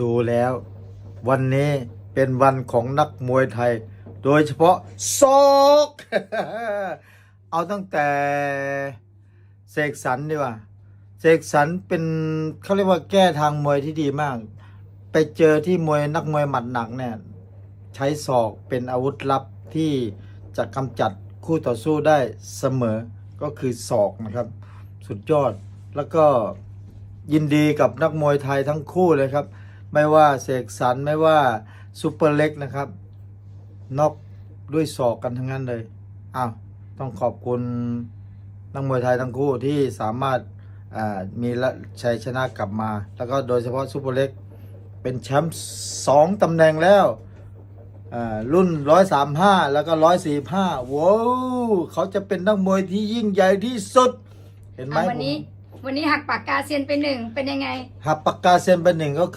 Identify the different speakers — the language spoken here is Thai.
Speaker 1: ดูแล้ว วันนี้เป็นวันของนักมวยไทย โดยเฉพาะศอกเอาตั้งแต่เสกสรรดีกว่าเสกสรรเป็นเขาเรียกว่าแก้ทางมวยที่ดีมาก ไปเจอที่มวยนักมวยหมัดหนักเนี่ยใช้ศอกเป็นอาวุธลับที่จะกำจัดคู่ต่อสู้ได้เสมอก็คือศอกนะครับ สุดยอดแล้วก็ยินดีกับนักมวยไทยทั้งคู่เลยครับ ไม่ว่าเสกสรรไม่ว่าซูเปอร์เล็กนะครับน็อกด้วยศอกกันทั้งนั้นเลยอ้าวต้องขอบคุณนักมวยไทยทั้งคู่ที่สามารถอ่ามีละชัยชนะกลับมา แล้วก็โดยเฉพาะซูเปอร์เล็กเป็นแชมป์สองตำแหน่งแล้วอ่ารุ่น 135 แล้วก็ 145ว้าวเขาจะเป็นนักมวยที่ยิ่งใหญ่ที่สุด เห็นไหม
Speaker 2: อะวันนี้
Speaker 1: ผม
Speaker 2: วันนี้หักปากกาเซียนไปหนึ่งเป็นยังไง
Speaker 1: หับปากกาเซนเป็นหนึ่งก็คือ